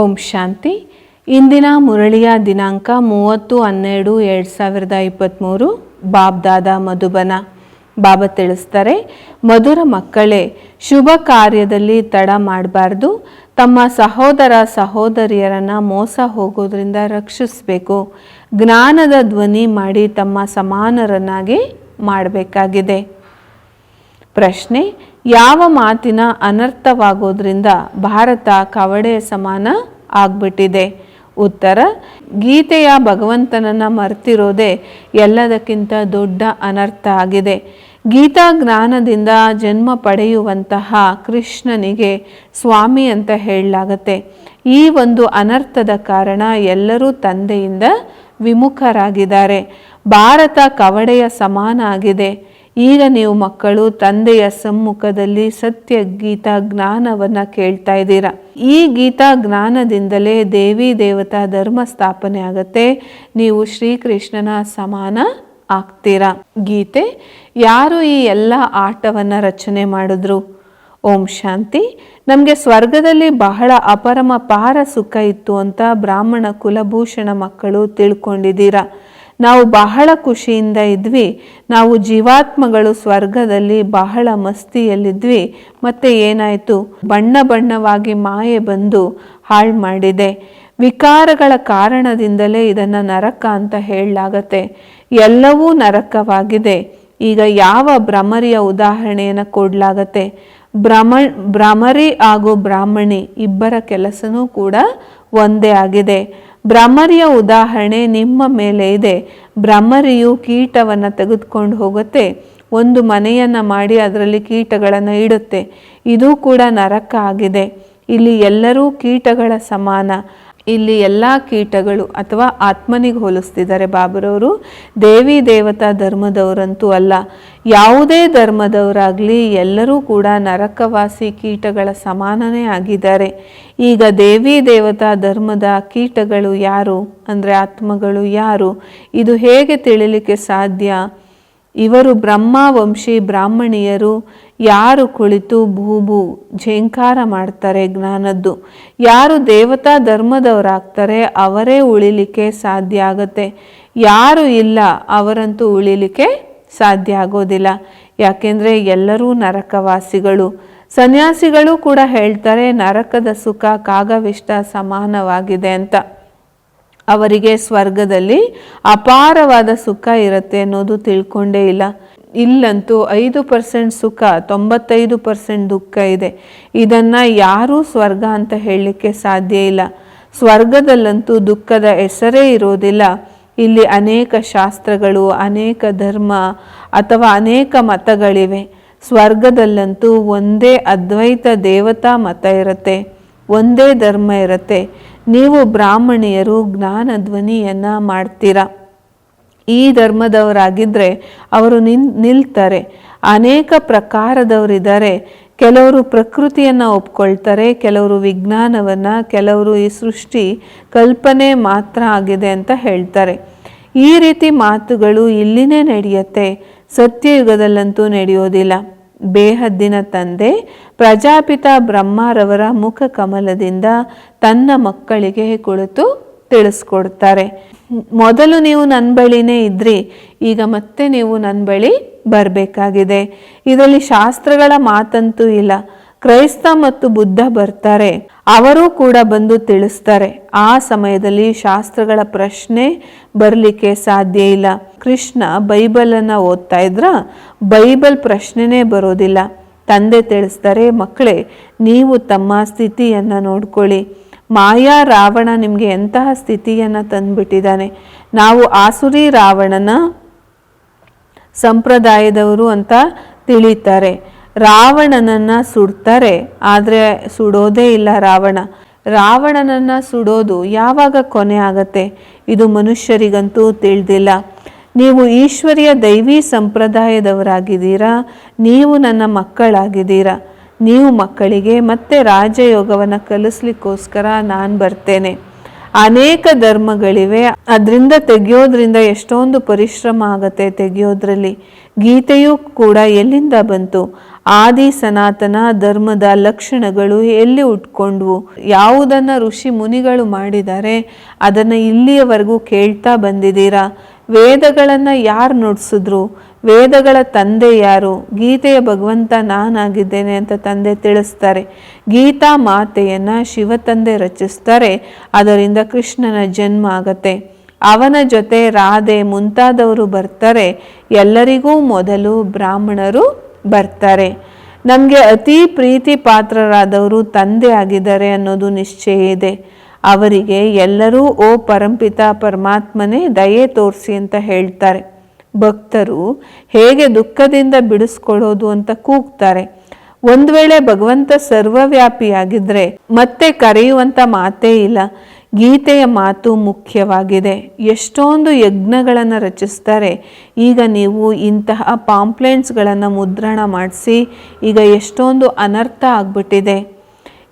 ಓಂ ಶಾಂತಿ. ಇಂದಿನ ಮುರಳಿಯ ದಿನಾಂಕ ಮೂವತ್ತು ಹನ್ನೆರಡು ಎರಡು ಸಾವಿರದ ಇಪ್ಪತ್ತ್ಮೂರು ಬಾಬ್ದಾದ ಮಧುಬನ. ಬಾಬಾ ತಿಳಿಸ್ತಾರೆ, ಮಧುರ ಮಕ್ಕಳೇ, ಶುಭ ಕಾರ್ಯದಲ್ಲಿ ತಡ ಮಾಡಬಾರ್ದು. ತಮ್ಮ ಸಹೋದರ ಸಹೋದರಿಯರನ್ನು ಮೋಸ ಹೋಗೋದ್ರಿಂದ ರಕ್ಷಿಸಬೇಕು. ಜ್ಞಾನದ ಧ್ವನಿ ಮಾಡಿ ತಮ್ಮ ಸಮಾನರನ್ನಾಗಿ ಮಾಡಬೇಕಾಗಿದೆ. ಪ್ರಶ್ನೆ, ಯಾವ ಮಾತಿನ ಅನರ್ಥವಾಗೋದ್ರಿಂದ ಭಾರತ ಕವಡೆ ಸಮಾನ? ಆಗ್ಬಿಟ್ಟಿದೆ. ಉತ್ತರ, ಗೀತೆಯ ಭಗವಂತನನ್ನು ಮರ್ತಿರೋದೇ ಎಲ್ಲದಕ್ಕಿಂತ ದೊಡ್ಡ ಅನರ್ಥ ಆಗಿದೆ. ಗೀತಾ ಜ್ಞಾನದಿಂದ ಜನ್ಮ ಪಡೆಯುವಂತಹ ಕೃಷ್ಣನಿಗೆ ಸ್ವಾಮಿ ಅಂತ ಹೇಳಲಾಗತ್ತೆ. ಈ ಒಂದು ಅನರ್ಥದ ಕಾರಣ ಎಲ್ಲರೂ ತಂದೆಯಿಂದ ವಿಮುಖರಾಗಿದ್ದಾರೆ. ಭಾರತ ಕವಡೆಯ ಸಮಾನ ಆಗಿದೆ. ಈಗ ನೀವು ಮಕ್ಕಳು ತಂದೆಯ ಸಮ್ಮುಖದಲ್ಲಿ ಸತ್ಯ ಗೀತಾ ಜ್ಞಾನವನ್ನು ಕೇಳ್ತಾ ಇದ್ದೀರಾ? ಈ ಗೀತಾ ಜ್ಞಾನದಿಂದಲೇ ದೇವಿ ದೇವತಾ ಧರ್ಮ ಸ್ಥಾಪನೆ ಆಗತ್ತೆ. ನೀವು ಶ್ರೀಕೃಷ್ಣನ ಸಮಾನ ಆಗ್ತೀರಾ? ಗೀತೆ, ಯಾರು ಈ ಎಲ್ಲ ಆಟವನ್ನು ರಚನೆ ಮಾಡಿದ್ರು? ಓಂ ಶಾಂತಿ. ನಮಗೆ ಸ್ವರ್ಗದಲ್ಲಿ ಬಹಳ ಅಪರಮ ಪಾರ ಸುಖ ಇತ್ತು ಅಂತ ಬ್ರಾಹ್ಮಣ ಕುಲಭೂಷಣ ಮಕ್ಕಳು ತಿಳ್ಕೊಂಡಿದ್ದೀರಾ? ನಾವು ಬಹಳ ಖುಷಿಯಿಂದ ಇದ್ವಿ. ನಾವು ಜೀವಾತ್ಮಗಳು ಸ್ವರ್ಗದಲ್ಲಿ ಬಹಳ ಮಸ್ತಿಯಲ್ಲಿದ್ವಿ. ಮತ್ತೆ ಏನಾಯಿತು? ಬಣ್ಣ ಬಣ್ಣವಾಗಿ ಮಾಯೆ ಬಂದು ಹಾಳು ಮಾಡಿದೆ. ವಿಕಾರಗಳ ಕಾರಣದಿಂದಲೇ ಇದನ್ನು ನರಕ ಅಂತ ಹೇಳಲಾಗತ್ತೆ. ಎಲ್ಲವೂ ನರಕವಾಗಿದೆ. ಈಗ ಯಾವ ಭ್ರಮರಿಯ ಉದಾಹರಣೆಯನ್ನು ಕೊಡಲಾಗತ್ತೆ? ಭ್ರಮ, ಭ್ರಮರಿ ಹಾಗೂ ಬ್ರಾಹ್ಮಣಿ ಇಬ್ಬರ ಕೆಲಸನೂ ಕೂಡ ಒಂದೇ ಆಗಿದೆ. ಭ್ರಮರಿಯ ಉದಾಹರಣೆ ನಿಮ್ಮ ಮೇಲೆ ಇದೆ. ಭ್ರಮರಿಯು ಕೀಟವನ್ನು ತೆಗೆದುಕೊಂಡು ಹೋಗುತ್ತೆ. ಒಂದು ಮನೆಯನ್ನು ಮಾಡಿ ಅದರಲ್ಲಿ ಕೀಟಗಳನ್ನು ಇಡುತ್ತೆ. ಇದು ಕೂಡ ನರಕ ಆಗಿದೆ. ಇಲ್ಲಿ ಎಲ್ಲರೂ ಕೀಟಗಳ ಸಮಾನ. ಇಲ್ಲಿ ಎಲ್ಲ ಕೀಟಗಳು ಅಥವಾ ಆತ್ಮನಿಗೆ ಹೋಲಿಸ್ತಿದ್ದಾರೆ ಬಾಬರವರು. ದೇವಿ ದೇವತಾ ಧರ್ಮದವರಂತೂ ಅಲ್ಲ, ಯಾವುದೇ ಧರ್ಮದವರಾಗಲಿ ಎಲ್ಲರೂ ಕೂಡ ನರಕವಾಸಿ ಕೀಟಗಳ ಸಮಾನನೇ ಆಗಿದ್ದಾರೆ. ಈಗ ದೇವಿ ದೇವತಾ ಧರ್ಮದ ಕೀಟಗಳು ಯಾರು? ಅಂದರೆ ಆತ್ಮಗಳು ಯಾರು? ಇದು ಹೇಗೆ ತಿಳಿಲಿಕ್ಕೆ ಸಾಧ್ಯ? ಇವರು ಬ್ರಹ್ಮ ವಂಶಿ ಬ್ರಾಹ್ಮಣಿಯರು. ಯಾರು ಕುಳಿತು ಭೂಭು ಝೇಂಕಾರ ಮಾಡ್ತಾರೆ ಜ್ಞಾನದ್ದು. ಯಾರು ದೇವತಾ ಧರ್ಮದವರಾಗ್ತಾರೆ ಅವರೇ ಉಳಿಲಿಕ್ಕೆ ಸಾಧ್ಯ ಆಗತ್ತೆ. ಯಾರು ಇಲ್ಲ ಅವರಂತೂ ಉಳಿಲಿಕ್ಕೆ ಸಾಧ್ಯ ಆಗೋದಿಲ್ಲ. ಯಾಕೆಂದರೆ ಎಲ್ಲರೂ ನರಕವಾಸಿಗಳು. ಸನ್ಯಾಸಿಗಳು ಕೂಡ ಹೇಳ್ತಾರೆ ನರಕದ ಸುಖ ಕಾಗವಿಷ್ಟ ಸಮಾನವಾಗಿದೆ ಅಂತ. ಅವರಿಗೆ ಸ್ವರ್ಗದಲ್ಲಿ ಅಪಾರವಾದ ಸುಖ ಇರುತ್ತೆ ಅನ್ನೋದು ತಿಳ್ಕೊಂಡೇ ಇಲ್ಲ. ಇಲ್ಲಂತೂ ಐದು ಪರ್ಸೆಂಟ್ ಸುಖ, ತೊಂಬತ್ತೈದು ಪರ್ಸೆಂಟ್ ದುಃಖ ಇದೆ. ಇದನ್ನು ಯಾರೂ ಸ್ವರ್ಗ ಅಂತ ಹೇಳಲಿಕ್ಕೆ ಸಾಧ್ಯ ಇಲ್ಲ. ಸ್ವರ್ಗದಲ್ಲಂತೂ ದುಃಖದ ಹೆಸರೇ ಇರೋದಿಲ್ಲ. ಇಲ್ಲಿ ಅನೇಕ ಶಾಸ್ತ್ರಗಳು, ಅನೇಕ ಧರ್ಮ ಅಥವಾ ಅನೇಕ ಮತಗಳಿವೆ. ಸ್ವರ್ಗದಲ್ಲಂತೂ ಒಂದೇ ಅದ್ವೈತ ದೇವತಾ ಮತ ಇರುತ್ತೆ. ಒಂದೇ ಧರ್ಮ ಇರುತ್ತೆ. ನೀವು ಬ್ರಾಹ್ಮಣಿಯರು ಜ್ಞಾನ ಧ್ವನಿಯನ್ನು ಮಾಡ್ತೀರಾ? ಈ ಧರ್ಮದವರಾಗಿದ್ದರೆ ಅವರು ನಿನ್, ನಿಲ್ತಾರೆ. ಅನೇಕ ಪ್ರಕಾರದವರಿದ್ದಾರೆ. ಕೆಲವರು ಪ್ರಕೃತಿಯನ್ನು ಒಪ್ಕೊಳ್ತಾರೆ, ಕೆಲವರು ವಿಜ್ಞಾನವನ್ನು, ಕೆಲವರು ಈ ಸೃಷ್ಟಿ ಕಲ್ಪನೆ ಮಾತ್ರ ಆಗಿದೆ ಅಂತ ಹೇಳ್ತಾರೆ. ಈ ರೀತಿ ಮಾತುಗಳು ಇಲ್ಲಿನೇ ನಡೆಯುತ್ತೆ. ಸತ್ಯಯುಗದಲ್ಲಂತೂ ನಡೆಯೋದಿಲ್ಲ. ಬೇಹದ್ದಿನ ತಂದೆ, ಪ್ರಜಾಪಿತ ಬ್ರಹ್ಮರವರ ಮುಖ ಕಮಲದಿಂದ ತನ್ನ ಮಕ್ಕಳಿಗೆ ಕುಳಿತು ತಿಳಿಸ್ಕೊಡ್ತಾರೆ. ಮೊದಲು ನೀವು ನನ್ನ ಬಳಿನೇ ಇದ್ರಿ, ಈಗ ಮತ್ತೆ ನೀವು ನನ್ನ ಬಳಿ ಬರಬೇಕಾಗಿದೆ. ಇದರಲ್ಲಿ ಶಾಸ್ತ್ರಗಳ ಮಾತಂತೂ ಇಲ್ಲ. ಕ್ರೈಸ್ತ ಮತ್ತು ಬುದ್ಧ ಬರ್ತಾರೆ. ಅವರೂ ಕೂಡ ಬಂದು ತಿಳಿಸ್ತಾರೆ. ಆ ಸಮಯದಲ್ಲಿ ಶಾಸ್ತ್ರಗಳ ಪ್ರಶ್ನೆ ಬರಲಿಕ್ಕೆ ಸಾಧ್ಯ ಇಲ್ಲ. ಕೃಷ್ಣ ಬೈಬಲನ್ನು ಓದ್ತಾ ಇದ್ರ, ಬೈಬಲ್ ಪ್ರಶ್ನೆನೇ ಬರೋದಿಲ್ಲ. ತಂದೆ ತಿಳಿಸ್ತಾರೆ, ಮಕ್ಕಳೇ, ನೀವು ತಮ್ಮ ಸ್ಥಿತಿಯನ್ನು ನೋಡ್ಕೊಳ್ಳಿ. ಮಾಯಾ ರಾವಣ ನಿಮಗೆ ಎಂತಹ ಸ್ಥಿತಿಯನ್ನು ತಂದುಬಿಟ್ಟಿದ್ದಾನೆ? ನಾವು ಆಸುರಿ ರಾವಣನ ಸಂಪ್ರದಾಯದವರು ಅಂತ ತಿಳಿತಾರೆ. ರಾವಣನನ್ನು ಸುಡ್ತಾರೆ, ಆದರೆ ಸುಡೋದೇ ಇಲ್ಲ ರಾವಣ. ರಾವಣನನ್ನು ಸುಡೋದು ಯಾವಾಗ ಕೊನೆ ಆಗತ್ತೆ? ಇದು ಮನುಷ್ಯರಿಗಂತೂ ತಿಳಿದಿಲ್ಲ. ನೀವು ಈಶ್ವರಿಯ ದೈವಿ ಸಂಪ್ರದಾಯದವರಾಗಿದ್ದೀರಾ? ನೀವು ನನ್ನ ಮಕ್ಕಳಾಗಿದ್ದೀರಾ? ನೀವು ಮಕ್ಕಳಿಗೆ ಮತ್ತೆ ರಾಜಯೋಗವನ್ನು ಕಲಿಸ್ಲಿಕ್ಕೋಸ್ಕರ ನಾನು ಬರ್ತೇನೆ. ಅನೇಕ ಧರ್ಮಗಳಿವೆ, ಅದರಿಂದ ತೆಗೆಯೋದ್ರಿಂದ ಎಷ್ಟೊಂದು ಪರಿಶ್ರಮ ಆಗತ್ತೆ ತೆಗೆಯೋದ್ರಲ್ಲಿ. ಗೀತೆಯೂ ಕೂಡ ಎಲ್ಲಿಂದ ಬಂತು? ಆದಿ ಸನಾತನ ಧರ್ಮದ ಲಕ್ಷಣಗಳು ಎಲ್ಲಿ ಉಟ್ಕೊಂಡ್ವು? ಯಾವುದನ್ನು ಋಷಿ ಮುನಿಗಳು ಮಾಡಿದ್ದಾರೆ ಅದನ್ನು ಇಲ್ಲಿಯವರೆಗೂ ಕೇಳ್ತಾ ಬಂದಿದ್ದೀರಾ? ವೇದಗಳನ್ನು ಯಾರು ನುಡಿಸಿದ್ರು? ವೇದಗಳ ತಂದೆ ಯಾರು? ಗೀತೆಯ ಭಗವಂತ ನಾನಾಗಿದ್ದೇನೆ ಅಂತ ತಂದೆ ತಿಳಿಸ್ತಾರೆ. ಗೀತಾ ಮಾತೆಯನ್ನು ಶಿವ ತಂದೆ ರಚಿಸ್ತಾರೆ. ಅದರಿಂದ ಕೃಷ್ಣನ ಜನ್ಮ ಆಗತ್ತೆ. ಅವನ ಜೊತೆ ರಾಧೆ ಮುಂತಾದವರು ಬರ್ತಾರೆ. ಎಲ್ಲರಿಗೂ ಮೊದಲು ಬ್ರಾಹ್ಮಣರು ಬರ್ತಾರೆ. ನಮಗೆ ಅತಿ ಪ್ರೀತಿ ಪಾತ್ರರಾದವರು ತಂದೆ ಆಗಿದ್ದಾರೆ ಅನ್ನೋದು ನಿಶ್ಚಯ ಇದೆ. ಅವರಿಗೆ ಎಲ್ಲರೂ ಓ ಪರಂಪಿತ ಪರಮಾತ್ಮನೇ ದಯೆ ತೋರಿಸಿ ಅಂತ ಹೇಳ್ತಾರೆ. ಭಕ್ತರು ಹೇಗೆ ದುಃಖದಿಂದ ಬಿಡಿಸ್ಕೊಳ್ಳೋದು ಅಂತ ಕೂಗ್ತಾರೆ. ಒಂದು ವೇಳೆ ಭಗವಂತ ಸರ್ವವ್ಯಾಪಿಯಾಗಿದ್ರೆ ಮತ್ತೆ ಕರೆಯುವಂಥ ಮಾತೇ ಇಲ್ಲ. ಗೀತೆಯ ಮಾತು ಮುಖ್ಯವಾಗಿದೆ. ಎಷ್ಟೊಂದು ಯಜ್ಞಗಳನ್ನು ರಚಿಸ್ತಾರೆ. ಈಗ ನೀವು ಇಂತಹ ಪಾಂಪ್ಲೆಂಟ್ಸ್ಗಳನ್ನು ಮುದ್ರಣ ಮಾಡಿಸಿ, ಈಗ ಎಷ್ಟೊಂದು ಅನರ್ಥ ಆಗ್ಬಿಟ್ಟಿದೆ.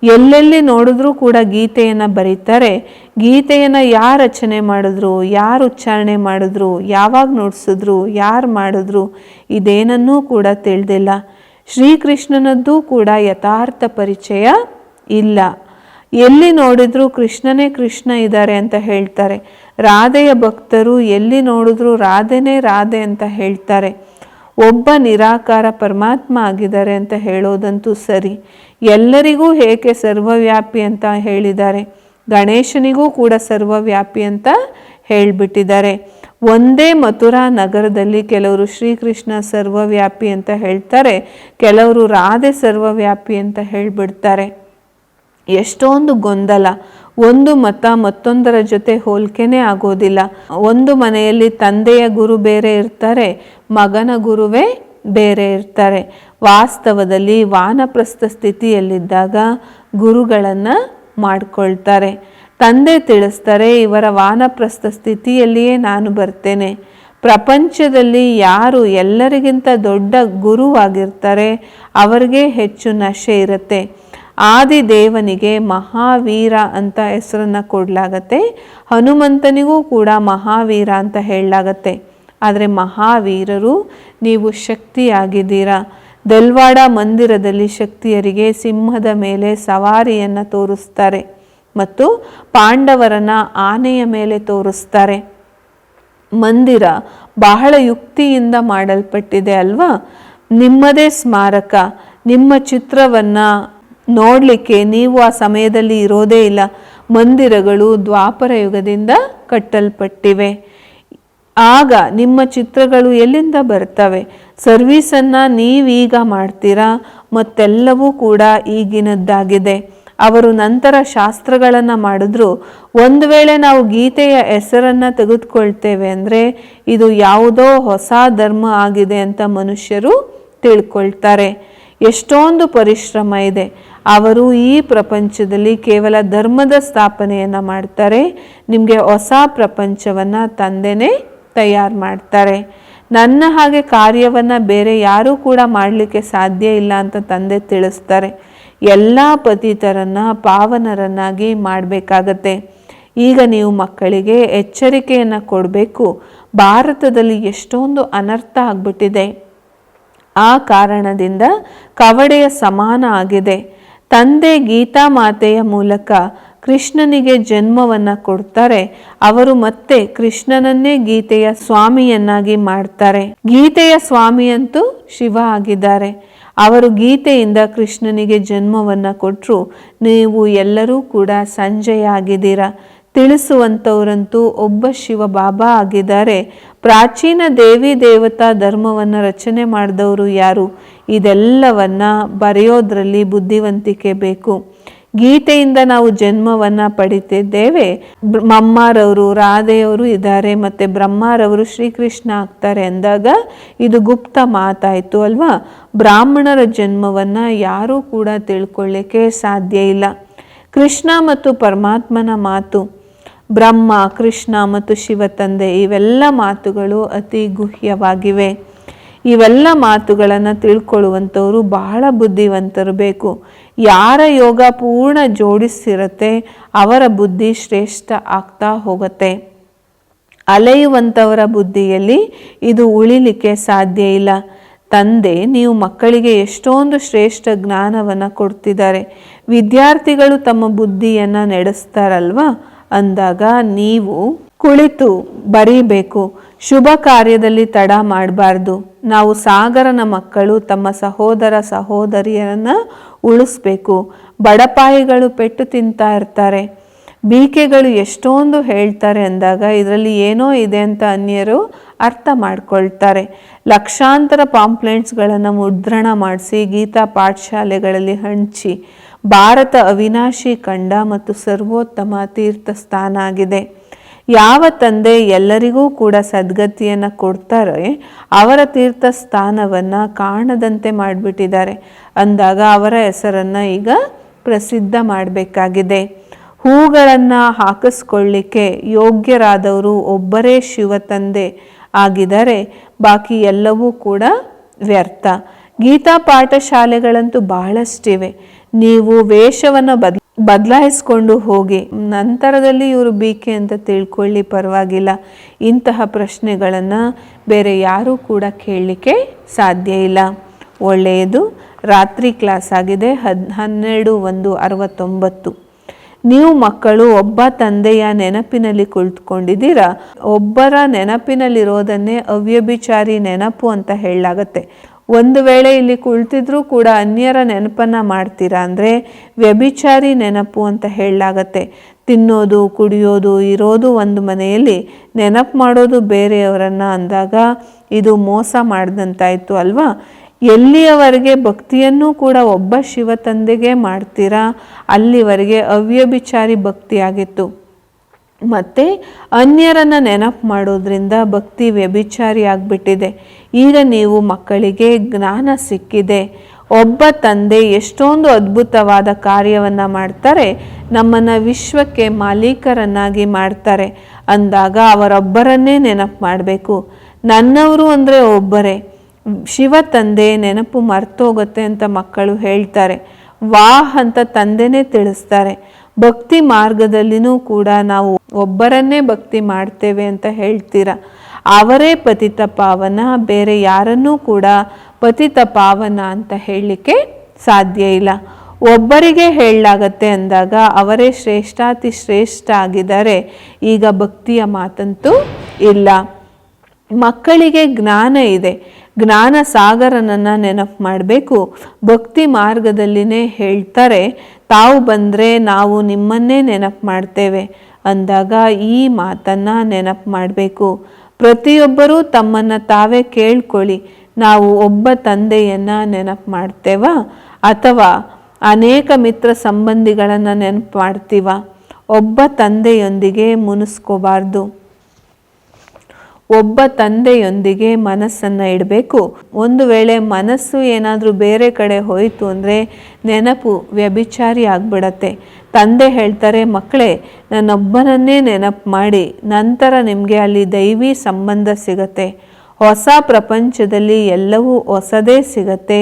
ಎಲ್ಲೆಲ್ಲಿ ನೋಡಿದ್ರೂ ಕೂಡ ಗೀತೆಯನ್ನು ಬರೀತಾರೆ. ಗೀತೆಯನ್ನು ಯಾರು ರಚನೆ ಮಾಡಿದ್ರು, ಯಾರು ಉಚ್ಚಾರಣೆ ಮಾಡಿದ್ರು, ಯಾವಾಗ ನುಡಿಸಿದ್ರು, ಯಾರು ಮಾಡಿದ್ರು, ಇದೇನನ್ನೂ ಕೂಡ ತಿಳಿದಿಲ್ಲ. ಶ್ರೀಕೃಷ್ಣನದ್ದು ಕೂಡ ಯಥಾರ್ಥ ಪರಿಚಯ ಇಲ್ಲ. ಎಲ್ಲಿ ನೋಡಿದ್ರು ಕೃಷ್ಣನೇ ಕೃಷ್ಣ ಇದ್ದಾರೆ ಅಂತ ಹೇಳ್ತಾರೆ. ರಾಧೆಯ ಭಕ್ತರು ಎಲ್ಲಿ ನೋಡಿದ್ರು ರಾಧೆನೇ ರಾಧೆ ಅಂತ ಹೇಳ್ತಾರೆ. ಒಬ್ಬ ನಿರಾಕಾರ ಪರಮಾತ್ಮ ಆಗಿದ್ದಾರೆ ಅಂತ ಹೇಳೋದಂತೂ ಸರಿ. ಎಲ್ಲರಿಗೂ ಹೇಗೆ ಸರ್ವವ್ಯಾಪಿ ಅಂತ ಹೇಳಿದ್ದಾರೆ. ಗಣೇಶನಿಗೂ ಕೂಡ ಸರ್ವವ್ಯಾಪಿ ಅಂತ ಹೇಳಿಬಿಟ್ಟಿದ್ದಾರೆ. ಒಂದೇ ಮಥುರಾ ನಗರದಲ್ಲಿ ಕೆಲವರು ಶ್ರೀಕೃಷ್ಣ ಸರ್ವವ್ಯಾಪಿ ಅಂತ ಹೇಳ್ತಾರೆ. ಕೆಲವರು ರಾಧೆ ಸರ್ವವ್ಯಾಪಿ ಅಂತ ಹೇಳಿಬಿಡ್ತಾರೆ. ಎಷ್ಟೊಂದು ಗೊಂದಲ. ಒಂದು ಮತ ಮತ್ತೊಂದರ ಜೊತೆ ಹೋಲಿಕೆನೇ ಆಗೋದಿಲ್ಲ. ಒಂದು ಮನೆಯಲ್ಲಿ ತಂದೆಯ ಗುರು ಬೇರೆ ಇರ್ತಾರೆ, ಮಗನ ಗುರುವೇ ಬೇರೆ ಇರ್ತಾರೆ. ವಾಸ್ತವದಲ್ಲಿ ವಾನಪ್ರಸ್ಥ ಸ್ಥಿತಿಯಲ್ಲಿದ್ದಾಗ ಗುರುಗಳನ್ನು ಮಾಡಿಕೊಳ್ತಾರೆ. ತಂದೆ ತಿಳಿಸ್ತಾರೆ, ಇವರ ವಾನಪ್ರಸ್ಥ ಸ್ಥಿತಿಯಲ್ಲಿಯೇ ನಾನು ಬರ್ತೇನೆ. ಪ್ರಪಂಚದಲ್ಲಿ ಯಾರು ಎಲ್ಲರಿಗಿಂತ ದೊಡ್ಡ ಗುರುವಾಗಿರ್ತಾರೆ, ಅವರಿಗೆ ಹೆಚ್ಚು ನಶೆ ಇರುತ್ತೆ. ಆದಿದೇವನಿಗೆ ಮಹಾವೀರ ಅಂತ ಹೆಸರನ್ನು ಕೊಡಲಾಗತ್ತೆ. ಹನುಮಂತನಿಗೂ ಕೂಡ ಮಹಾವೀರ ಅಂತ ಹೇಳಲಾಗತ್ತೆ. ಆದರೆ ಮಹಾವೀರರು ನೀವು ಶಕ್ತಿಯಾಗಿದ್ದೀರಾ? ದೆಲ್ವಾಡ ಮಂದಿರದಲ್ಲಿ ಶಕ್ತಿಯರಿಗೆ ಸಿಂಹದ ಮೇಲೆ ಸವಾರಿಯನ್ನು ತೋರಿಸ್ತಾರೆ ಮತ್ತು ಪಾಂಡವರನ್ನ ಆನೆಯ ಮೇಲೆ ತೋರಿಸ್ತಾರೆ. ಮಂದಿರ ಬಹಳ ಯುಕ್ತಿಯಿಂದ ಮಾಡಲ್ಪಟ್ಟಿದೆ ಅಲ್ವಾ? ನಿಮ್ಮದೇ ಸ್ಮಾರಕ, ನಿಮ್ಮ ಚಿತ್ರವನ್ನು ನೋಡಲಿಕ್ಕೆ ನೀವು ಆ ಸಮಯದಲ್ಲಿ ಇರೋದೇ ಇಲ್ಲ. ಮಂದಿರಗಳು ದ್ವಾಪರ ಯುಗದಿಂದ ಕಟ್ಟಲ್ಪಟ್ಟಿವೆ. ಆಗ ನಿಮ್ಮ ಚಿತ್ರಗಳು ಎಲ್ಲಿಂದ ಬರ್ತವೆ? ಸರ್ವೀಸನ್ನು ನೀವೀಗ ಮಾಡ್ತೀರಾ? ಮತ್ತೆಲ್ಲವೂ ಕೂಡ ಈಗಿನದ್ದಾಗಿದೆ. ಅವರು ನಂತರ ಶಾಸ್ತ್ರಗಳನ್ನು ಮಾಡಿದ್ರು. ಒಂದು ವೇಳೆ ನಾವು ಗೀತೆಯ ಹೆಸರನ್ನು ತೆಗೆದುಕೊಳ್ತೇವೆ ಅಂದರೆ ಇದು ಯಾವುದೋ ಹೊಸ ಧರ್ಮ ಆಗಿದೆ ಅಂತ ಮನುಷ್ಯರು ತಿಳ್ಕೊಳ್ತಾರೆ. ಎಷ್ಟೊಂದು ಪರಿಶ್ರಮ ಇದೆ. ಅವರು ಈ ಪ್ರಪಂಚದಲ್ಲಿ ಕೇವಲ ಧರ್ಮದ ಸ್ಥಾಪನೆಯನ್ನು ಮಾಡ್ತಾರೆ, ನಿಮಗೆ ಹೊಸ ಪ್ರಪಂಚವನ್ನು ತಂದೆನೇ ತಯಾರು ಮಾಡ್ತಾರೆ. ನನ್ನ ಹಾಗೆ ಕಾರ್ಯವನ್ನು ಬೇರೆ ಯಾರೂ ಕೂಡ ಮಾಡಲಿಕ್ಕೆ ಸಾಧ್ಯ ಇಲ್ಲ ಅಂತ ತಂದೆ ತಿಳಿಸ್ತಾರೆ. ಎಲ್ಲ ಪತಿತರನ್ನು, ಪಾವನರನ್ನಾಗಿ ಮಾಡಬೇಕಾಗತ್ತೆ. ಈಗ ನೀವು ಮಕ್ಕಳಿಗೆ ಎಚ್ಚರಿಕೆಯನ್ನು ಕೊಡಬೇಕು. ಭಾರತದಲ್ಲಿ ಎಷ್ಟೊಂದು ಅನರ್ಥ ಆಗ್ಬಿಟ್ಟಿದೆ. ಆ ಕಾರಣದಿಂದ ಕವಡೆಯ ಸಮಾನ ಆಗಿದೆ. ತಂದೆ ಗೀತಾ ಮಾತೆಯ ಮೂಲಕ ಕೃಷ್ಣನಿಗೆ ಜನ್ಮವನ್ನು ಕೊಡ್ತಾರೆ. ಅವರು ಮತ್ತೆ ಕೃಷ್ಣನನ್ನೇ ಗೀತೆಯ ಸ್ವಾಮಿಯನ್ನಾಗಿ ಮಾಡ್ತಾರೆ. ಗೀತೆಯ ಸ್ವಾಮಿಯಂತೂ ಶಿವ ಆಗಿದ್ದಾರೆ. ಅವರು ಗೀತೆಯಿಂದ ಕೃಷ್ಣನಿಗೆ ಜನ್ಮವನ್ನು ಕೊಟ್ಟರು ನೀವು ಎಲ್ಲರೂ ಕೂಡ ಸಂಜಯ ಆಗಿದ್ದೀರಾ ತಿಳಿಸುವಂಥವರಂತೂ ಒಬ್ಬ ಶಿವ ಬಾಬಾ ಆಗಿದ್ದಾರೆ. ಪ್ರಾಚೀನ ದೇವಿ ದೇವತಾ ಧರ್ಮವನ್ನು ರಚನೆ ಮಾಡಿದವರು ಯಾರು? ಇದೆಲ್ಲವನ್ನ ಬರೆಯೋದ್ರಲ್ಲಿ ಬುದ್ಧಿವಂತಿಕೆ ಬೇಕು. ಗೀತೆಯಿಂದ ನಾವು ಜನ್ಮವನ್ನು ಪಡಿತಿದ್ದೇವೆ. ಮಮ್ಮಾರವರು, ರಾಧೆಯವರು ಇದ್ದಾರೆ ಮತ್ತು ಬ್ರಹ್ಮಾರವರು ಶ್ರೀಕೃಷ್ಣ ಆಗ್ತಾರೆ ಅಂದಾಗ ಇದು ಗುಪ್ತ ಮಾತಾಯಿತು ಅಲ್ವಾ? ಬ್ರಾಹ್ಮಣರ ಜನ್ಮವನ್ನು ಯಾರೂ ಕೂಡ ತಿಳ್ಕೊಳ್ಳಿಕ್ಕೆ ಸಾಧ್ಯ ಇಲ್ಲ. ಕೃಷ್ಣ ಮತ್ತು ಪರಮಾತ್ಮನ ಮಾತು ಬ್ರಹ್ಮ, ಕೃಷ್ಣ ಮತ್ತು ಶಿವ ತಂದೆ ಇವೆಲ್ಲ ಮಾತುಗಳು ಅತಿ ಗುಹ್ಯವಾಗಿವೆ. ಇವೆಲ್ಲ ಮಾತುಗಳನ್ನು ತಿಳ್ಕೊಳ್ಳುವಂಥವರು ಬಹಳ ಬುದ್ಧಿವಂತರು ಬೇಕು. ಯಾರ ಯೋಗ ಪೂರ್ಣ ಜೋಡಿಸಿರತ್ತೆ, ಅವರ ಬುದ್ಧಿ ಶ್ರೇಷ್ಠ ಆಗ್ತಾ ಹೋಗುತ್ತೆ. ಅಲೆಯುವಂಥವರ ಬುದ್ಧಿಯಲ್ಲಿ ಇದು ಉಳಿಲಿಕ್ಕೆ ಸಾಧ್ಯ ಇಲ್ಲ. ತಂದೆ, ನೀವು ಮಕ್ಕಳಿಗೆ ಎಷ್ಟೊಂದು ಶ್ರೇಷ್ಠ ಜ್ಞಾನವನ್ನು ಕೊಡ್ತಿದ್ದಾರೆ. ವಿದ್ಯಾರ್ಥಿಗಳು ತಮ್ಮ ಬುದ್ಧಿಯನ್ನು ನಡೆಸ್ತಾರಲ್ವಾ? ಅಂದಾಗ ನೀವು ಕುಳಿತು ಬರೀಬೇಕು, ಶುಭ ಕಾರ್ಯದಲ್ಲಿ ತಡ ಮಾಡಬಾರ್ದು. ನಾವು ಸಾಗರನ ಮಕ್ಕಳು ತಮ್ಮ ಸಹೋದರ ಸಹೋದರಿಯರನ್ನ ಉಳಿಸ್ಬೇಕು. ಬಡಪಾಯಿಗಳು ಪೆಟ್ಟು ತಿಂತಾ ಇರ್ತಾರೆ. ಬೀಕೆಗಳು ಎಷ್ಟೊಂದು ಹೇಳ್ತಾರೆ ಅಂದಾಗ ಇದರಲ್ಲಿ ಏನೋ ಇದೆ ಅಂತ ಅನ್ಯರು ಅರ್ಥ ಮಾಡ್ಕೊಳ್ತಾರೆ. ಲಕ್ಷಾಂತರ ಪಾಂಪ್ಲೆಂಟ್ಸ್ಗಳನ್ನು ಮುದ್ರಣ ಮಾಡಿಸಿ ಗೀತಾ ಪಾಠಶಾಲೆಗಳಲ್ಲಿ ಹಂಚಿ ಭಾರತ ಅವಿನಾಶಿ ಖಂಡ ಮತ್ತು ಸರ್ವೋತ್ತಮ ತೀರ್ಥ ಸ್ಥಾನ ಆಗಿದೆ ಯಾವ ತಂದೆ ಎಲ್ಲರಿಗೂ ಕೂಡ ಸದ್ಗತಿಯನ್ನು ಕೊಡ್ತಾರೆ, ಅವರ ತೀರ್ಥ ಸ್ಥಾನವನ್ನು ಕಾಣದಂತೆ ಮಾಡಿಬಿಟ್ಟಿದ್ದಾರೆ. ಅಂದಾಗ ಅವರ ಹೆಸರನ್ನು ಈಗ ಪ್ರಸಿದ್ಧ ಮಾಡಬೇಕಾಗಿದೆ. ಹೂಗಳನ್ನು ಹಾಕಿಸ್ಕೊಳ್ಳಿಕ್ಕೆ ಯೋಗ್ಯರಾದವರು ಒಬ್ಬರೇ ಶಿವ ತಂದೆ ಆಗಿದ್ದಾರೆ. ಬಾಕಿ ಎಲ್ಲವೂ ಕೂಡ ವ್ಯರ್ಥ. ಗೀತಾ ಪಾಠಶಾಲೆಗಳಂತೂ ಬಹಳಷ್ಟಿವೆ. ನೀವು ವೇಷವನ್ನು ಬದ್, ಬದಲಾಯಿಸ್ಕೊಂಡು ಹೋಗಿ, ನಂತರದಲ್ಲಿ ಇವರು ಬೀಕೆ ಅಂತ ತಿಳ್ಕೊಳ್ಳಿ, ಪರವಾಗಿಲ್ಲ. ಇಂತಹ ಪ್ರಶ್ನೆಗಳನ್ನು ಬೇರೆ ಯಾರೂ ಕೂಡ ಕೇಳಲಿಕ್ಕೆ ಸಾಧ್ಯ ಇಲ್ಲ. ಒಳ್ಳೆಯದು, ರಾತ್ರಿ ಕ್ಲಾಸ್ ಆಗಿದೆ, ಹದ್, ಹನ್ನೆರಡು ಒಂದು ಅರವತ್ತೊಂಬತ್ತು. ನೀವು ಮಕ್ಕಳು, ಒಬ್ಬ ತಂದೆಯ ನೆನಪಿನಲ್ಲಿ ಕುಳಿತುಕೊಂಡಿದ್ದೀರಾ? ಒಬ್ಬರ ನೆನಪಿನಲ್ಲಿರೋದನ್ನೇ ಅವ್ಯಭಿಚಾರಿ ನೆನಪು ಅಂತ ಹೇಳಲಾಗತ್ತೆ. ಒಂದು ವೇಳೆ ಇಲ್ಲಿ ಕುಳಿತಿದ್ರೂ ಕೂಡ ಅನ್ಯರ ನೆನಪನ್ನ ಮಾಡ್ತೀರಾ? ಅಂದರೆ ವ್ಯಭಿಚಾರಿ ನೆನಪು ಅಂತ ಹೇಳಲಾಗತ್ತೆ. ತಿನ್ನೋದು, ಕುಡಿಯೋದು, ಇರೋದು ಒಂದು ಮನೆಯಲ್ಲಿ ನೆನಪು ಮಾಡೋದು ಬೇರೆಯವರನ್ನು ಅಂದಾಗ ಇದು ಮೋಸ ಮಾಡಿದಂತಾಯ್ತು ಅಲ್ವಾ? ಎಲ್ಲಿಯವರೆಗೆ ಭಕ್ತಿಯನ್ನು ಕೂಡ ಒಬ್ಬ ಶಿವ ತಂದೆಗೆ ಮಾಡ್ತೀರಾ? ಅಲ್ಲಿವರೆಗೆ ಅವ್ಯಭಿಚಾರಿ ಭಕ್ತಿಯಾಗಿತ್ತು. ಮತ್ತು ಅನ್ಯರನ್ನು ನೆನಪು ಮಾಡೋದ್ರಿಂದ ಭಕ್ತಿ ವ್ಯಭಿಚಾರಿ ಆಗಿಬಿಟ್ಟಿದೆ. ಈಗ ನೀವು ಮಕ್ಕಳಿಗೆ ಜ್ಞಾನ ಸಿಕ್ಕಿದೆ. ಒಬ್ಬ ತಂದೆ ಎಷ್ಟೊಂದು ಅದ್ಭುತವಾದ ಕಾರ್ಯವನ್ನು ಮಾಡ್ತಾರೆ. ನಮ್ಮನ್ನು ವಿಶ್ವಕ್ಕೆ ಮಾಲೀಕರನ್ನಾಗಿ ಮಾಡ್ತಾರೆ. ಅಂದಾಗ ಅವರೊಬ್ಬರನ್ನೇ ನೆನಪು ಮಾಡಬೇಕು. ನನ್ನವರು ಅಂದರೆ ಒಬ್ಬರೇ. ಶಿವ ತಂದೆ ನೆನಪು ಮರ್ತೋಗುತ್ತೆ ಅಂತ ಮಕ್ಕಳು ಹೇಳ್ತಾರೆ. ವಾಹ್ ಅಂತ ತಂದೆನೇ ತಿಳಿಸ್ತಾರೆ. ಭಕ್ತಿ ಮಾರ್ಗದಲ್ಲಿನೂ ಕೂಡ ನಾವು ಒಬ್ಬರನ್ನೇ ಭಕ್ತಿ ಮಾಡ್ತೇವೆ ಅಂತ ಹೇಳ್ತೀರ? ಅವರೇ ಪತಿತ ಪಾವನ, ಬೇರೆ ಯಾರನ್ನೂ ಕೂಡ ಪತಿತ ಪಾವನ ಅಂತ ಹೇಳಲಿಕ್ಕೆ ಸಾಧ್ಯ ಇಲ್ಲ. ಒಬ್ಬರಿಗೆ ಹೇಳಲಾಗತ್ತೆ ಅಂದಾಗ ಅವರೇ ಶ್ರೇಷ್ಠಾತಿ ಶ್ರೇಷ್ಠ ಆಗಿದ್ದಾರೆ ಈಗ ಭಕ್ತಿಯ ಮಾತಂತೂ ಇಲ್ಲ. ಮಕ್ಕಳಿಗೆ ಜ್ಞಾನ ಇದೆ. ಜ್ಞಾನ ಸಾಗರನನ್ನು ನೆನಪು ಮಾಡಬೇಕು. ಭಕ್ತಿ ಮಾರ್ಗದಲ್ಲಿನೇ ಹೇಳ್ತಾರೆ ತಾವು ಬಂದರೆ ನಾವು ನಿಮ್ಮನ್ನೇ ನೆನಪು ಮಾಡ್ತೇವೆ ಅಂದಾಗ ಈ ಮಾತನ್ನು ನೆನಪು ಮಾಡಬೇಕು. ಪ್ರತಿಯೊಬ್ಬರೂ ತಮ್ಮನ್ನು ತಾವೇ ಕೇಳ್ಕೊಳ್ಳಿ. ನಾವು ಒಬ್ಬ ತಂದೆಯನ್ನು ನೆನಪು ಮಾಡ್ತೇವ? ಅಥವಾ ಅನೇಕ ಮಿತ್ರ ಸಂಬಂಧಿಗಳನ್ನು ನೆನಪು ಮಾಡ್ತೀವ? ಒಬ್ಬ ತಂದೆಯೊಂದಿಗೆ ಮುನಿಸ್ಕೋಬಾರ್ದು. ಒಬ್ಬ ತಂದೆಯೊಂದಿಗೆ ಮನಸ್ಸನ್ನು ಇಡಬೇಕು. ಒಂದು ವೇಳೆ ಮನಸ್ಸು ಏನಾದರೂ ಬೇರೆ ಕಡೆ ಹೋಯಿತು ಅಂದರೆ ನೆನಪು ವ್ಯಭಿಚಾರಿ ಆಗ್ಬಿಡತ್ತೆ. ತಂದೆ ಹೇಳ್ತಾರೆ, ಮಕ್ಕಳೇ, ನನ್ನೊಬ್ಬನನ್ನೇ ನೆನಪು ಮಾಡಿ, ನಂತರ ನಿಮಗೆ ಅಲ್ಲಿ ದೈವಿ ಸಂಬಂಧ ಸಿಗತ್ತೆ. ಹೊಸ ಪ್ರಪಂಚದಲ್ಲಿ ಎಲ್ಲವೂ ಹೊಸದೇ ಸಿಗತ್ತೆ.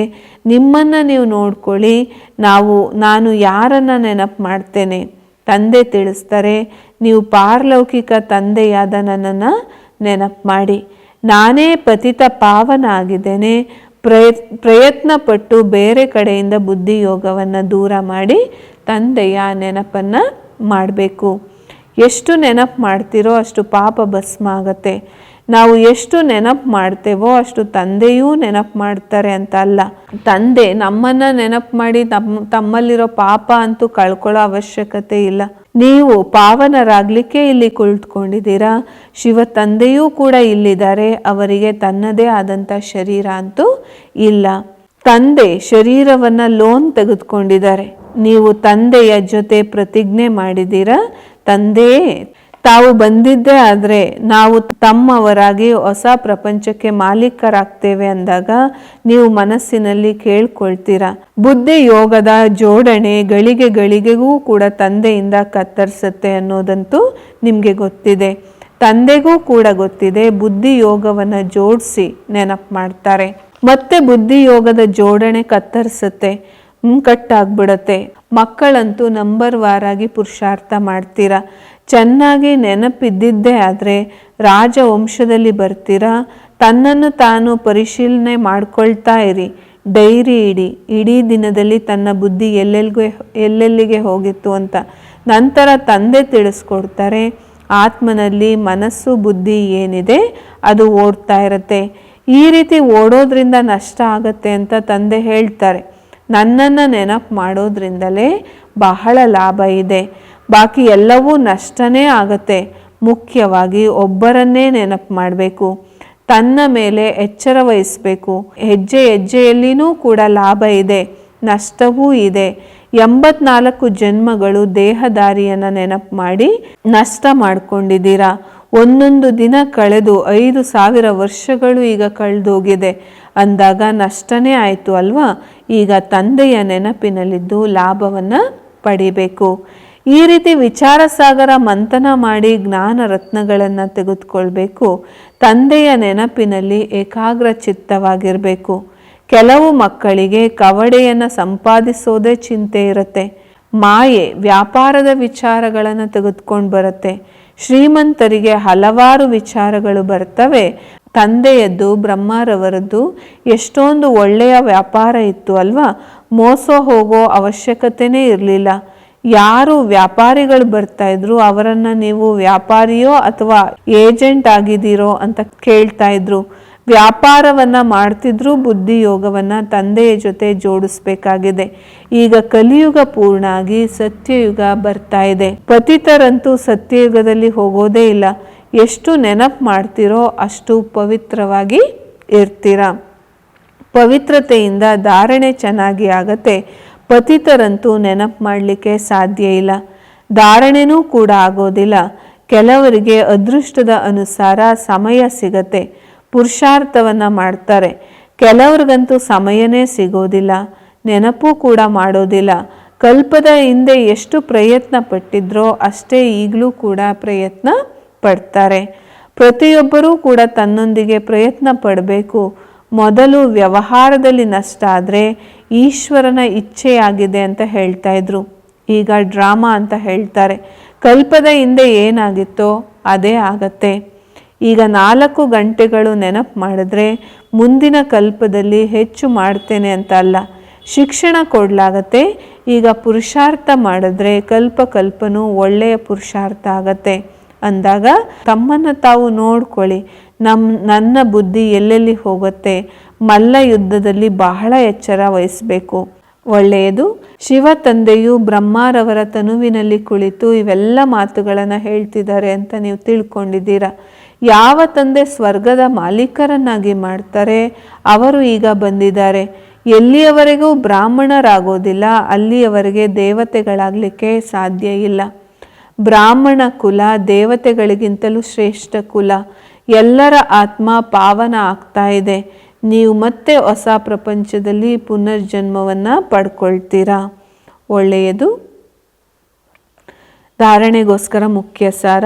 ನಿಮ್ಮನ್ನು ನೀವು ನೋಡ್ಕೊಳ್ಳಿ. ನಾವು, ನಾನು ಯಾರನ್ನು ನೆನಪು ಮಾಡ್ತೇನೆ? ತಂದೆ ತಿಳಿಸ್ತಾರೆ, ನೀವು ಪಾರಲೌಕಿಕ ತಂದೆಯಾದ ನನ್ನನ್ನು ನೆನಪು ಮಾಡಿ ನಾನೇ ಪತಿತ ಪಾವನ ಆಗಿದ್ದೇನೆ ಪ್ರಯತ್ ಪ್ರಯತ್ನ ಪಟ್ಟು ಬೇರೆ ಕಡೆಯಿಂದ ಬುದ್ಧಿ ಯೋಗವನ್ನು ದೂರ ಮಾಡಿ ತಂದೆಯ ನೆನಪನ್ನು ಮಾಡಬೇಕು. ಎಷ್ಟು ನೆನಪು ಮಾಡ್ತೀರೋ ಅಷ್ಟು ಪಾಪ ಭಸ್ಮ ಆಗತ್ತೆ. ನಾವು ಎಷ್ಟು ನೆನಪು ಮಾಡ್ತೇವೋ ಅಷ್ಟು ತಂದೆಯೂ ನೆನಪು ಮಾಡ್ತಾರೆ ಅಂತ ಅಲ್ಲ ತಂದೆ ನಮ್ಮನ್ನು ನೆನಪು ಮಾಡಿ ತಮ್ಮ, ತಮ್ಮಲ್ಲಿರೋ ಪಾಪ ಅಂತೂ ಕಳ್ಕೊಳ್ಳೋ ಅವಶ್ಯಕತೆ ಇಲ್ಲ. ನೀವು ಪಾವನರಾಗಲಿಕ್ಕೆ ಇಲ್ಲಿ ಕುಳಿತುಕೊಂಡಿದ್ದೀರಾ? ಶಿವ ತಂದೆಯೂ ಕೂಡ ಇಲ್ಲಿದ್ದಾರೆ. ಅವರಿಗೆ ತನ್ನದೇ ಆದಂಥ ಶರೀರ ಅಂತೂ ಇಲ್ಲ. ತಂದೆ ಶರೀರವನ್ನು ಲೋನ್ ತೆಗೆದುಕೊಂಡಿದ್ದಾರೆ. ನೀವು ತಂದೆಯ ಜೊತೆ ಪ್ರತಿಜ್ಞೆ ಮಾಡಿದ್ದೀರಾ? ತಂದೆಯೇ ತಾವು ಬಂದಿದ್ದೇ ಆದರೆ ನಾವು ತಮ್ಮವರಾಗಿ ಹೊಸ ಪ್ರಪಂಚಕ್ಕೆ ಮಾಲೀಕರಾಗ್ತೇವೆ ಅಂದಾಗ ನೀವು ಮನಸ್ಸಿನಲ್ಲಿ ಕೇಳ್ಕೊಳ್ತೀರಾ? ಬುದ್ಧಿ ಯೋಗದ ಜೋಡಣೆ ಗಳಿಗೆ ಗಳಿಗೆಗೂ ಕೂಡ ತಂದೆಯಿಂದ ಕತ್ತರಿಸುತ್ತೆ ಅನ್ನೋದಂತೂ ನಿಮಗೆ ಗೊತ್ತಿದೆ. ತಂದೆಗೂ ಕೂಡ ಗೊತ್ತಿದೆ ಬುದ್ಧಿ ಯೋಗವನ್ನು ಜೋಡಿಸಿ ನೆನಪು ಮಾಡ್ತಾರೆ. ಮತ್ತೆ ಬುದ್ಧಿ ಯೋಗದ ಜೋಡಣೆ ಕತ್ತರಿಸುತ್ತೆ ಕಟ್ಟಾಗ್ಬಿಡತ್ತೆ ಮಕ್ಕಳಂತೂ ನಂಬರ್ ವಾರಾಗಿ ಪುರುಷಾರ್ಥ ಮಾಡ್ತೀರಾ? ಚೆನ್ನಾಗಿ ನೆನಪಿದ್ದಿದ್ದೇ ಆದರೆ ರಾಜವಂಶದಲ್ಲಿ ಬರ್ತೀರಾ? ತನ್ನನ್ನು ತಾನು ಪರಿಶೀಲನೆ ಮಾಡ್ಕೊಳ್ತಾ ಇರಿ. ಡೈರಿ ಇಡಿ. ಇಡೀ ದಿನದಲ್ಲಿ ತನ್ನ ಬುದ್ಧಿ ಎಲ್ಲೆಲ್ಗೂ ಎಲ್ಲೆಲ್ಲಿಗೆ ಹೋಗಿತ್ತು ಅಂತ. ನಂತರ ತಂದೆ ತಿಳಿಸ್ಕೊಡ್ತಾರೆ, ಆತ್ಮನಲ್ಲಿ ಮನಸ್ಸು ಬುದ್ಧಿ ಏನಿದೆ ಅದು ಓಡ್ತಾ ಇರುತ್ತೆ. ಈ ರೀತಿ ಓಡೋದ್ರಿಂದ ನಷ್ಟ ಆಗತ್ತೆ ಅಂತ ತಂದೆ ಹೇಳ್ತಾರೆ. ನನ್ನನ್ನು ನೆನಪು ಮಾಡೋದ್ರಿಂದಲೇ ಬಹಳ ಲಾಭ ಇದೆ. ಬಾಕಿ ಎಲ್ಲವೂ ನಷ್ಟನೇ ಆಗತ್ತೆ. ಮುಖ್ಯವಾಗಿ ಒಬ್ಬರನ್ನೇ ನೆನಪು ಮಾಡಬೇಕು. ತನ್ನ ಮೇಲೆ ಎಚ್ಚರ ವಹಿಸಬೇಕು. ಹೆಜ್ಜೆ ಹೆಜ್ಜೆಯಲ್ಲಿನೂ ಕೂಡ ಲಾಭ ಇದೆ, ನಷ್ಟವೂ ಇದೆ. ಎಂಬತ್ನಾಲ್ಕು ಜನ್ಮಗಳು ದೇಹದಾರಿಯನ್ನು ನೆನಪು ಮಾಡಿ ನಷ್ಟ ಮಾಡ್ಕೊಂಡಿದ್ದೀರಾ? ಒಂದೊಂದು ದಿನ ಕಳೆದು ಐದು ಸಾವಿರ ವರ್ಷಗಳು ಈಗ ಕಳೆದೋಗಿದೆ. ಅಂದಾಗ ನಷ್ಟನೇ ಆಯಿತು ಅಲ್ವಾ? ಈಗ ತಂದೆಯ ನೆನಪಿನಲ್ಲಿದ್ದು ಲಾಭವನ್ನು ಪಡಿಬೇಕು. ಈ ರೀತಿ ವಿಚಾರ ಸಾಗರ ಮಂಥನ ಮಾಡಿ ಜ್ಞಾನ ರತ್ನಗಳನ್ನು ತೆಗೆದುಕೊಳ್ಬೇಕು. ತಂದೆಯ ನೆನಪಿನಲ್ಲಿ ಏಕಾಗ್ರ ಚಿತ್ತವಾಗಿರಬೇಕು. ಕೆಲವು ಮಕ್ಕಳಿಗೆ ಕವಡೆಯನ್ನು ಸಂಪಾದಿಸೋದೇ ಚಿಂತೆ ಇರುತ್ತೆ. ಮಾಯೆ, ವ್ಯಾಪಾರದ ವಿಚಾರಗಳನ್ನು ತೆಗೆದುಕೊಂಡು ಬರುತ್ತೆ. ಶ್ರೀಮಂತರಿಗೆ ಹಲವಾರು ವಿಚಾರಗಳು ಬರ್ತವೆ. ತಂದೆಯದ್ದು, ಬ್ರಹ್ಮರವರದ್ದು, ಎಷ್ಟೊಂದು ಒಳ್ಳೆಯ ವ್ಯಾಪಾರ ಇತ್ತು ಅಲ್ವಾ? ಮೋಸ ಹೋಗೋ ಅವಶ್ಯಕತೆನೇ ಇರಲಿಲ್ಲ. ಯಾರು ವ್ಯಾಪಾರಿಗಳು ಬರ್ತಾ ಇದ್ರು ಅವರನ್ನ ನೀವು ವ್ಯಾಪಾರಿಯೋ ಅಥವಾ ಏಜೆಂಟ್ ಆಗಿದ್ದೀರೋ ಅಂತ ಕೇಳ್ತಾ ಇದ್ರು. ವ್ಯಾಪಾರವನ್ನ ಮಾಡ್ತಿದ್ರು ಬುದ್ಧಿ ಯೋಗವನ್ನ ತಂದೆಯ ಜೊತೆ ಜೋಡಿಸ್ಬೇಕಾಗಿದೆ. ಈಗ ಕಲಿಯುಗ ಪೂರ್ಣ ಆಗಿ ಸತ್ಯಯುಗ ಬರ್ತಾ ಇದೆ. ಪತಿತರಂತೂ ಸತ್ಯಯುಗದಲ್ಲಿ ಹೋಗೋದೇ ಇಲ್ಲ. ಎಷ್ಟು ನೆನಪು ಮಾಡ್ತಿರೋ ಅಷ್ಟು ಪವಿತ್ರವಾಗಿ ಇರ್ತೀರ. ಪವಿತ್ರತೆಯಿಂದ ಧಾರಣೆ ಚೆನ್ನಾಗಿ ಆಗತ್ತೆ. ಪತಿತರಂತೂ ನೆನಪು ಮಾಡಲಿಕ್ಕೆ ಸಾಧ್ಯ ಇಲ್ಲ. ಧಾರಣೆನೂ ಕೂಡ ಆಗೋದಿಲ್ಲ. ಕೆಲವರಿಗೆ ಅದೃಷ್ಟದ ಅನುಸಾರ ಸಮಯ ಸಿಗತ್ತೆ. ಪುರುಷಾರ್ಥವನ್ನು ಮಾಡ್ತಾರೆ. ಕೆಲವ್ರಿಗಂತೂ ಸಮಯನೇ ಸಿಗೋದಿಲ್ಲ. ನೆನಪು ಕೂಡ ಮಾಡೋದಿಲ್ಲ. ಕಲ್ಪದ ಹಿಂದೆ ಎಷ್ಟು ಪ್ರಯತ್ನ ಪಟ್ಟಿದ್ರೋ ಅಷ್ಟೇ ಈಗಲೂ ಕೂಡ ಪ್ರಯತ್ನ ಪಡ್ತಾರೆ. ಪ್ರತಿಯೊಬ್ಬರೂ ಕೂಡ ತನ್ನೊಂದಿಗೆ ಪ್ರಯತ್ನ ಪಡಬೇಕು. ಮೊದಲು ವ್ಯವಹಾರದಲ್ಲಿ ನಷ್ಟ ಆದರೆ ಈಶ್ವರನ ಇಚ್ಛೆಯಾಗಿದೆ ಅಂತ ಹೇಳ್ತಾ ಇದ್ರು. ಈಗ ಡ್ರಾಮಾ ಅಂತ ಹೇಳ್ತಾರೆ. ಕಲ್ಪದ ಹಿಂದೆ ಏನಾಗಿತ್ತೋ ಅದೇ ಆಗತ್ತೆ. ಈಗ ನಾಲ್ಕು ಗಂಟೆಗಳು ನೆನಪು ಮಾಡಿದ್ರೆ ಮುಂದಿನ ಕಲ್ಪದಲ್ಲಿ ಹೆಚ್ಚು ಮಾಡ್ತೇನೆ ಅಂತ ಅಲ್ಲ. ಶಿಕ್ಷಣ ಕೊಡಲಾಗತ್ತೆ. ಈಗ ಪುರುಷಾರ್ಥ ಮಾಡಿದ್ರೆ ಕಲ್ಪ ಕಲ್ಪನೂ ಒಳ್ಳೆಯ ಪುರುಷಾರ್ಥ ಆಗತ್ತೆ. ಅಂದಾಗ ತಮ್ಮನ್ನು ತಾವು ನೋಡ್ಕೊಳ್ಳಿ. ನಮ್ಮ ನನ್ನ ಬುದ್ಧಿ ಎಲ್ಲೆಲ್ಲಿ ಹೋಗುತ್ತೆ? ಮಲ್ಲ ಯುದ್ಧದಲ್ಲಿ ಬಹಳ ಎಚ್ಚರ ವಹಿಸಬೇಕು. ಒಳ್ಳೆಯದು ಶಿವ ತಂದೆಯು ಬ್ರಹ್ಮಾರವರ ತನುವಿನಲ್ಲಿ ಕುಳಿತು ಇವೆಲ್ಲ ಮಾತುಗಳನ್ನು ಹೇಳ್ತಿದ್ದಾರೆ ಅಂತ ನೀವು ತಿಳ್ಕೊಂಡಿದ್ದೀರಾ? ಯಾವ ತಂದೆ ಸ್ವರ್ಗದ ಮಾಲೀಕರನ್ನಾಗಿ ಮಾಡ್ತಾರೆ? ಅವರು ಈಗ ಬಂದಿದ್ದಾರೆ. ಎಲ್ಲಿಯವರೆಗೂ ಬ್ರಾಹ್ಮಣರಾಗೋದಿಲ್ಲ, ಅಲ್ಲಿಯವರೆಗೆ ದೇವತೆಗಳಾಗಲಿಕ್ಕೆ ಸಾಧ್ಯ ಇಲ್ಲ. ಬ್ರಾಹ್ಮಣ ಕುಲ ದೇವತೆಗಳಿಗಿಂತಲೂ ಶ್ರೇಷ್ಠ ಕುಲ. ಎಲ್ಲರ ಆತ್ಮ ಪಾವನ ಆಗ್ತಾ ಇದೆ. ನೀವು ಮತ್ತೆ ಹೊಸ ಪ್ರಪಂಚದಲ್ಲಿ ಪುನರ್ಜನ್ಮವನ್ನು ಪಡ್ಕೊಳ್ತೀರಾ? ಒಳ್ಳೆಯದು. ಧಾರಣೆಗೋಸ್ಕರ ಮುಖ್ಯ ಸಾರ,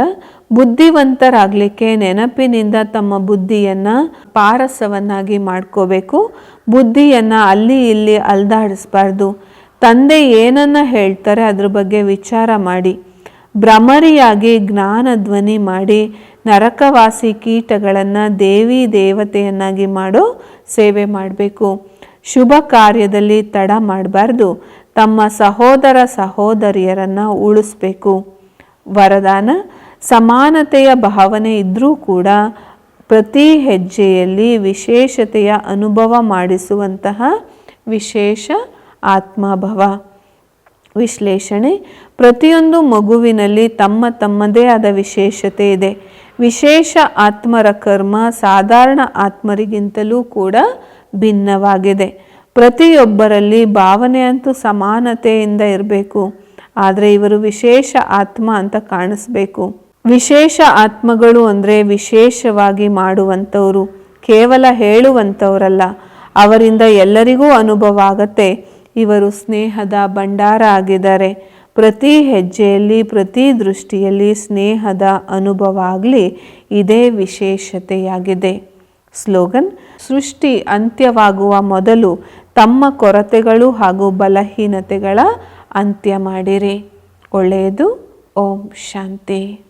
ಬುದ್ಧಿವಂತರಾಗಲಿಕ್ಕೆ ನೆನಪಿನಿಂದ ತಮ್ಮ ಬುದ್ಧಿಯನ್ನು ಪಾರಸವನ್ನಾಗಿ ಮಾಡ್ಕೋಬೇಕು. ಬುದ್ಧಿಯನ್ನು ಅಲ್ಲಿ ಇಲ್ಲಿ ಅಲ್ದಾಡಿಸ್ಬಾರ್ದು. ತಂದೆ ಏನನ್ನ ಹೇಳ್ತಾರೆ ಅದ್ರ ಬಗ್ಗೆ ವಿಚಾರ ಮಾಡಿ. ಭ್ರಮರಿಯಾಗಿ ಜ್ಞಾನ ಧ್ವನಿ ಮಾಡಿ ನರಕವಾಸಿ ಕೀಟಗಳನ್ನು ದೇವಿ ದೇವತೆಯನ್ನಾಗಿ ಮಾಡೋ ಸೇವೆ ಮಾಡಬೇಕು. ಶುಭ ಕಾರ್ಯದಲ್ಲಿ ತಡ ಮಾಡಬಾರ್ದು. ತಮ್ಮ ಸಹೋದರ ಸಹೋದರಿಯರನ್ನು ಉಳಿಸ್ಬೇಕು. ವರದಾನ, ಸಮಾನತೆಯ ಭಾವನೆ ಇದ್ದರೂ ಕೂಡ ಪ್ರತಿ ಹೆಜ್ಜೆಯಲ್ಲಿ ವಿಶೇಷತೆಯ ಅನುಭವ ಮಾಡಿಸುವಂತಹ ವಿಶೇಷ ಆತ್ಮಭವ. ವಿಶ್ಲೇಷಣೆ. ಪ್ರತಿಯೊಂದು ಮಗುವಿನಲ್ಲಿ ತಮ್ಮ ತಮ್ಮದೇ ಆದ ವಿಶೇಷತೆ ಇದೆ. ವಿಶೇಷ ಆತ್ಮರ ಕರ್ಮ ಸಾಧಾರಣ ಆತ್ಮರಿಗಿಂತಲೂ ಕೂಡ ಭಿನ್ನವಾಗಿದೆ. ಪ್ರತಿಯೊಬ್ಬರಲ್ಲಿ ಭಾವನೆ ಅಂತೂ ಸಮಾನತೆಯಿಂದ ಇರಬೇಕು. ಆದರೆ ಇವರು ವಿಶೇಷ ಆತ್ಮ ಅಂತ ಕಾಣಿಸ್ಬೇಕು. ವಿಶೇಷ ಆತ್ಮಗಳು ಅಂದರೆ ವಿಶೇಷವಾಗಿ ಮಾಡುವಂಥವರು, ಕೇವಲ ಹೇಳುವಂಥವರಲ್ಲ. ಅವರಿಂದ ಎಲ್ಲರಿಗೂ ಅನುಭವ ಆಗತ್ತೆ. ಇವರು ಸ್ನೇಹದ ಭಂಡಾರ ಆಗಿದ್ದಾರೆ. ಪ್ರತಿ ಹೆಜ್ಜೆಯಲ್ಲಿ, ಪ್ರತಿ ದೃಷ್ಟಿಯಲ್ಲಿ ಸ್ನೇಹದ ಅನುಭವ ಆಗಲಿ ಇದೇ ವಿಶೇಷತೆಯಾಗಿದೆ. ಸ್ಲೋಗನ್, ಸೃಷ್ಟಿ ಅಂತ್ಯವಾಗುವ ಮೊದಲು ತಮ್ಮ ಕೊರತೆಗಳು ಹಾಗೂ ಬಲಹೀನತೆಗಳ ಅಂತ್ಯ ಮಾಡಿರಿ. ಒಳ್ಳೆಯದು. ಓಂ ಶಾಂತಿ.